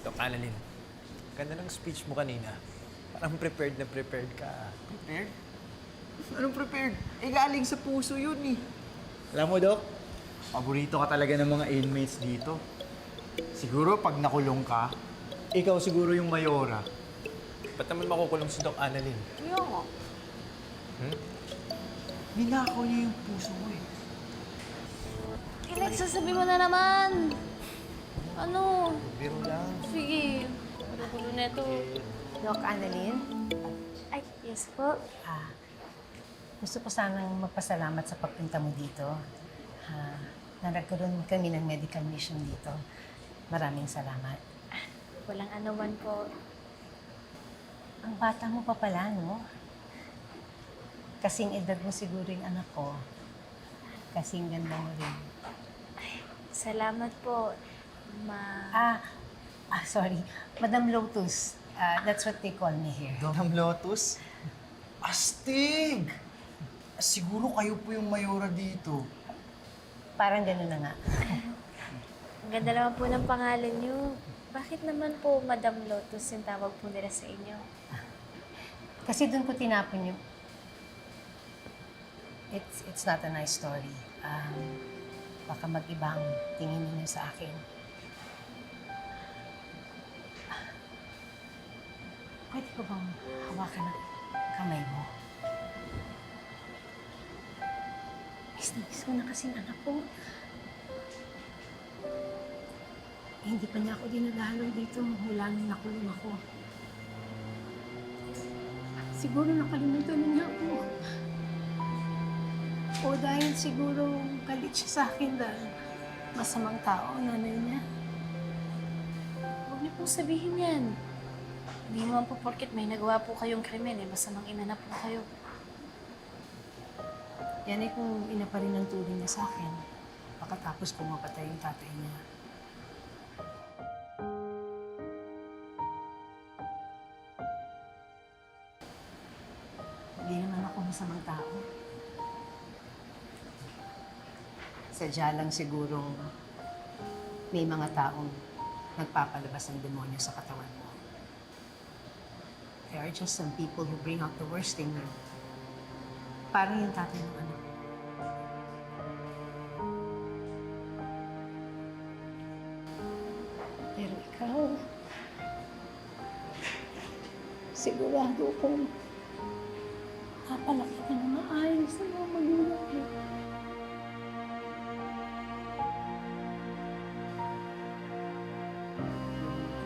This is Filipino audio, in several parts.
Dok Annalyn, ganda ng speech mo kanina. Parang prepared na prepared ka. Prepared? Anong prepared? Eh, galing sa puso yun eh. Alam mo, Dok, Paborito ka talaga ng mga inmates dito. Siguro pag nakulong ka, ikaw siguro yung mayora. ba't naman makukulong si Doc Annalyn? Kaya nga. Ninakaw niya yung puso mo eh. Pinagsasabi mo na naman. Ito. Doc Annalyn, Ay, yes po. ah, gusto ko sanang magpasalamat sa pagpunta mo dito. Ah, na nagkaroon kami ng medical mission dito. Maraming salamat. Walang anuman po. Ang bata mo pa pala, no? Kasing edad mo siguro yung anak ko. Kasing ganda mo rin. Salamat po. Ma... Ah, ah sorry. Madam Lotus. Ah, that's what they call me here. Dom Lotus? Astig! Siguro kayo po yung mayora dito. Parang gano'n na nga. Ang ganda naman po ng pangalan niyo. Bakit naman po Madam Lotus yung tawag po nila sa inyo? Kasi doon ko tinapon yung... It's, it's not a nice story. Um, baka mag-ibang tingin ninyo sa akin. Ko bang hawakan ng kamay mo? Miss na kasing anak ko. Eh, hindi pa niya ako dinadalaw dito mula nung nakulong ako. Siguro nakalimutan na niya ako. O dahil siguro galit siya sa akin dahil masamang tao ang nanay niya. Huwag niyo pong sabihin yan. Hindi naman po porket may nagawa po kayong krimen eh. Masamang ina na po kayo. Yan ay kung ina pa rin ang turing niya sa akin. Pagkatapos pumapatay yung tatay niya. Hindi naman ako masamang tao. Sadya lang sigurong may mga taong nagpapalabas ng demonyo sa katawan. There are just some people who bring out the worst in you. Parang yung tatay ng anak. Pero ikaw, sigurado kong napalaki ka na maayos sa mga magulang mo.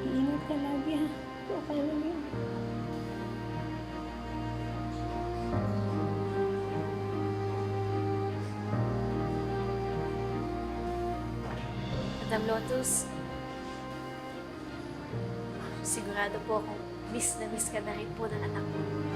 Ingat ka lagi ha. Okay lang yun. Madam Lotus, sigurado po akong miss na miss ka na rin po ng anak mo.